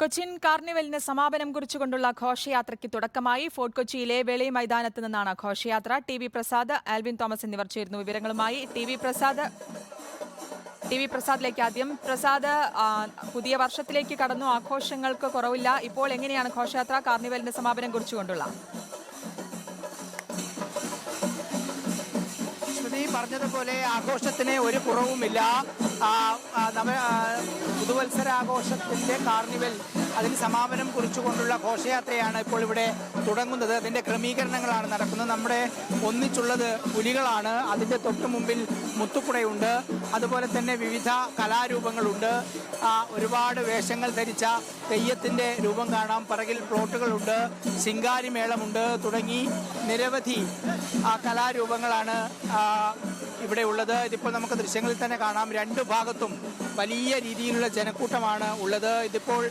കൊച്ചിൻ കാർണിവലിന് സമാപനം കുറിച്ചുകൊണ്ടുള്ള ഘോഷയാത്രയ്ക്ക് തുടക്കമായി ഫോർട്ട് കൊച്ചിയിലെ വെളി മൈതാനത്ത് നിന്നാണ് ഘോഷയാത്ര. ടി വി പ്രസാദ് ആൽവിൻ തോമസ് എന്നിവർ ചേരുന്നു വിവരങ്ങളുമായി. T V Prasad T V പ്രസാദിലേക്ക് ആദ്യം. പ്രസാദ് പുതിയ വർഷത്തിലേക്ക് കടന്നു. ആഘോഷങ്ങൾക്ക് കുറവില്ല. ഇപ്പോൾ എങ്ങനെയാണ് ഘോഷയാത്ര? കാർണിവലിന്റെ സമാപനം കുറിച്ചുകൊണ്ടുള്ള. പറഞ്ഞതുപോലെ ആഘോഷത്തിന് ഒരു കുറവുമില്ല. പുതുവത്സരാഘോഷത്തിന്റെ കാർണിവൽ അതിന് സമാപനം കുറിച്ചുകൊണ്ടുള്ള ഘോഷയാത്രയാണ് ഇപ്പോൾ ഇവിടെ തുടങ്ങുന്നത്. അതിന്റെ ക്രമീകരണങ്ങളാണ് നടക്കുന്നത്. നമ്മുടെ ഒന്നിച്ചുള്ളത് പുലികളാണ്. അതിന്റെ തൊട്ട് മുമ്പിൽ മുത്തുക്കുടയുണ്ട്. അതുപോലെ തന്നെ വിവിധ കലാരൂപങ്ങളുണ്ട്. ഒരുപാട് വേഷങ്ങൾ ധരിച്ച തെയ്യത്തിന്റെ രൂപം കാണാം. പിറകിൽ പ്ലോട്ടുകളുണ്ട്. ശിങ്കാരിമേളമുണ്ട്. തുടങ്ങി നിരവധി കലാരൂപങ്ങളാണ് ഇവിടെ ഉള്ളത്. ഇതിപ്പോൾ നമുക്ക് ദൃശ്യങ്ങളിൽ തന്നെ കാണാം. രണ്ട് ഭാഗത്തും വലിയ രീതിയിലുള്ള ജനക്കൂട്ടമാണ് ഉള്ളത്. ഇതിപ്പോൾ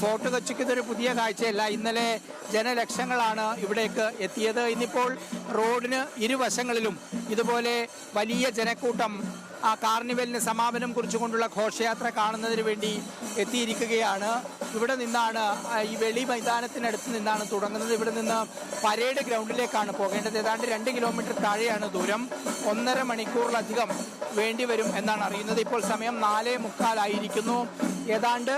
ഫോർട്ട് കൊച്ചിക്ക് ഇതൊരു പുതിയ കാഴ്ചയല്ല. ഇന്നലെ ജനലക്ഷങ്ങളാണ് ഇവിടേക്ക് എത്തിയത്. ഇന്നിപ്പോൾ റോഡിന് ഇരുവശങ്ങളിലും ഇതുപോലെ വലിയ ജനക്കൂട്ടം കാർണിവലിന് സമാപനം കുറിച്ചുകൊണ്ടുള്ള ഘോഷയാത്ര കാണുന്നതിന് വേണ്ടി എത്തിയിരിക്കുകയാണ്. ഇവിടെ നിന്നാണ് ഈ വെളി മൈതാനത്തിനടുത്ത് നിന്നാണ് തുടങ്ങുന്നത്. ഇവിടെ നിന്ന് പരേഡ് ഗ്രൗണ്ടിലേക്കാണ് പോകേണ്ടത്. ഏതാണ്ട് രണ്ട് കിലോമീറ്റർ താഴെയാണ് ദൂരം. ഒന്നര മണിക്കൂറിലധികം വേണ്ടിവരും എന്നാണ് അറിയുന്നത്. ഇപ്പോൾ സമയം നാലേ മുക്കാലായിരിക്കുന്നു ഏതാണ്ട്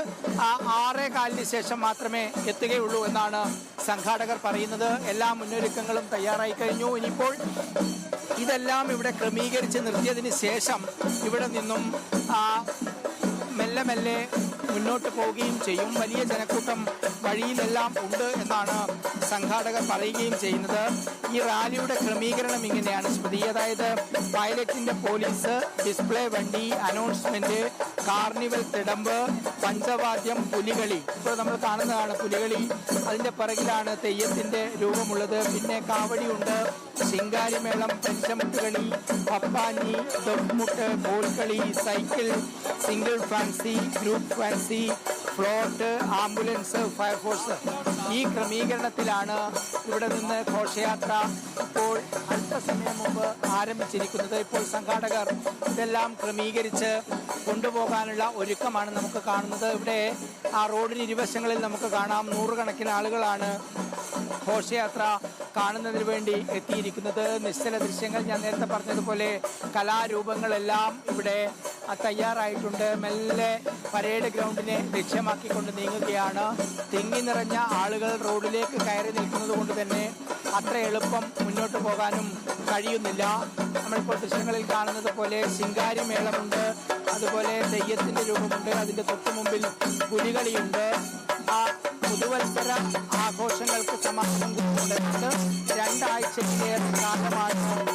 ആ ആറേ കാലിന് ശേഷം മാത്രമേ എത്തുകയുള്ളൂ എന്നാണ് സംഘാടകർ പറയുന്നത്. എല്ലാ മുന്നൊരുക്കങ്ങളും തയ്യാറായി കഴിഞ്ഞു. ഇനിയിപ്പോൾ ഇതെല്ലാം ഇവിടെ ക്രമീകരിച്ച് നിർത്തിയതിന് ശേഷം ഇവിടെ നിന്നും ആ മെല്ലെ മെല്ലെ മുന്നോട്ട് പോവുകയും ചെയ്യും. വലിയ ജനക്കൂട്ടം വഴിയിലെല്ലാം ഉണ്ട് എന്നാണ് സംഘാടകർ പറയുകയും ചെയ്യുന്നത്. ഈ റാലിയുടെ ക്രമീകരണം ഇങ്ങനെയാണ് സ്മൃതി അതായത് പൈലറ്റിന്റെ പോലീസ് ഡിസ്പ്ലേ വണ്ടി അനൗൺസ്മെന്റ് കാർണിവൽ തിടമ്പ് പഞ്ചവാദ്യം പുലികളി. ഇപ്പോൾ നമ്മൾ കാണുന്നതാണ് പുലികളി. അതിന്റെ പിറകിലാണ് തെയ്യത്തിന്റെ രൂപമുള്ളത്. പിന്നെ കാവടിയുണ്ട്. ശിങ്കാരിമേളം പെൻഷമുട്ടുകളി പപ്പാഞ്ഞി ദൊമ്മുട്ട് Kolkali cycle single fancy group fancy float ambulance fire force. ഈ ക്രമീകരണത്തിലാണ് ഇവിടെ നിന്ന് ഘോഷയാത്ര ഇപ്പോൾ അല്പസമയം മുമ്പ് ആരംഭിച്ചിരിക്കുന്നത്. ഇപ്പോൾ സംഘാടകർ ഇതെല്ലാം ക്രമീകരിച്ച് കൊണ്ടുപോകാനുള്ള ഒരുക്കമാണ് നമുക്ക് കാണുന്നത്. ഇവിടെ ആ റോഡിന് ഇരുവശങ്ങളിൽ നമുക്ക് കാണാം. നൂറുകണക്കിന് ആളുകളാണ് ഘോഷയാത്ര കാണുന്നതിന് വേണ്ടി എത്തിയിരിക്കുന്നത്. നിശ്ചല ദൃശ്യങ്ങൾ ഞാൻ നേരത്തെ പറഞ്ഞതുപോലെ കലാരൂപങ്ങളെല്ലാം ഇവിടെ തയ്യാറായിട്ടുണ്ട്. മെല്ലെ പരേഡ് ഗ്രൗണ്ടിനെ ലക്ഷ്യമാക്കിക്കൊണ്ട് നീങ്ങുകയാണ്. തിങ്ങി നിറഞ്ഞ ആളുകൾ റോഡിലേക്ക് കയറി നിൽക്കുന്നത് കൊണ്ട് തന്നെ അത്ര എളുപ്പം മുന്നോട്ട് പോകാനും കഴിയുന്നില്ല. നമ്മളിപ്പോൾ ദൃശ്യങ്ങളിൽ കാണുന്നത് പോലെ ശിങ്കാരി മേളമുണ്ട്. അതുപോലെ തെയ്യത്തിന്റെ രൂപമുണ്ട്. അതിന്റെ തൊട്ടു മുമ്പിൽ പുലികളിയുണ്ട്. ആ പുതുവത്സര ആഘോഷങ്ങൾക്ക് സമാപനം കൊടുക്കുന്നത് രണ്ടാഴ്ചയിലേറെ കാലമാണ്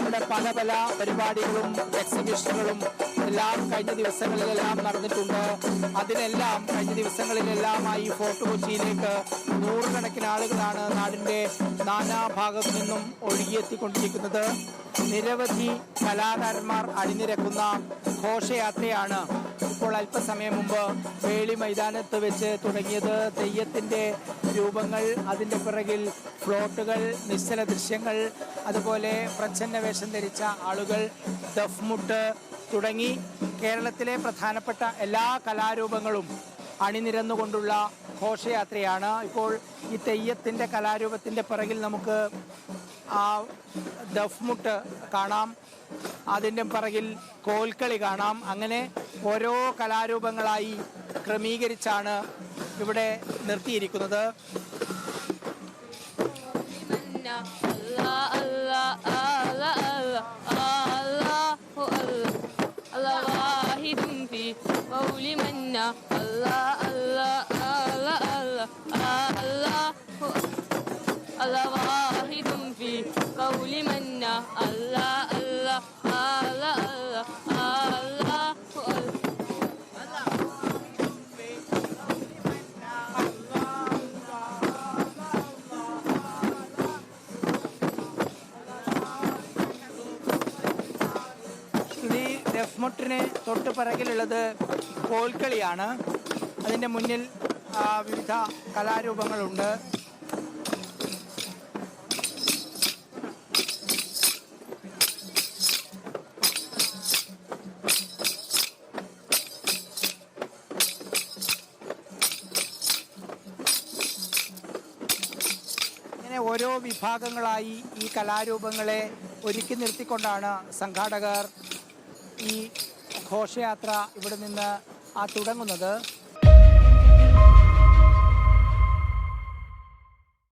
ഇവിടെ പല പല പരിപാടികളും എക്സിബിഷനുകളും എല്ലാം കഴിഞ്ഞ ദിവസങ്ങളിലെല്ലാം നടന്നിട്ടുണ്ട്. അതിനെല്ലാം കഴിഞ്ഞ ദിവസങ്ങളിലെല്ലാമായി ഫോർട്ട് കൊച്ചിയിലേക്ക് നൂറുകണക്കിന് ആളുകളാണ് നാടിന്റെ നാനാഭാഗത്തു നിന്നും ഒഴുകിയെത്തിക്കൊണ്ടിരിക്കുന്നത്. നിരവധി കലാകാരന്മാർ അണിനിരക്കുന്ന ഘോഷയാത്രയാണ് ഇപ്പോൾ അല്പസമയം മുമ്പ് വേളി മൈതാനത്ത് വെച്ച് തുടങ്ങിയത് തെയ്യത്തിന്റെ രൂപങ്ങൾ അതിന്റെ പിറകിൽ ഫ്ലോട്ടുകൾ നിശ്ചല ദൃശ്യങ്ങൾ അതുപോലെ പ്രച്ഛന്ന വേഷം ധരിച്ച ആളുകൾ ദഫ്മുട്ട് തുടങ്ങി കേരളത്തിലെ പ്രധാനപ്പെട്ട എല്ലാ കലാരൂപങ്ങളും അണിനിരന്നുകൊണ്ടുള്ള ഘോഷയാത്രയാണ്. ഇപ്പോൾ ഈ തെയ്യത്തിന്റെ കലാരൂപത്തിന്റെ പിറകിൽ നമുക്ക് ആ ദഫ്മുട്ട് കാണാം. അതിന്റെ പിറകിൽ കോൽക്കളി കാണാം. അങ്ങനെ ഓരോ കലാരൂപങ്ങളായി ക്രമീകരിച്ചാണ് ഇവിടെ നിർത്തിയിരിക്കുന്നത്. Allah ലെഫ്മുട്ടിന് തൊട്ട് പിറകിലുള്ളത് കോൽക്കളിയാണ്. അതിന്റെ മുന്നിൽ വിവിധ കലാരൂപങ്ങളുണ്ട്. ഓരോ വിഭാഗങ്ങളായി ഈ കലാരൂപങ്ങളെ ഒരുക്കി നിർത്തിക്കൊണ്ടാണ് സംഘാടകർ ഈ ഘോഷയാത്ര ഇവിടെ നിന്ന് ആ തുടങ്ങുന്നത്.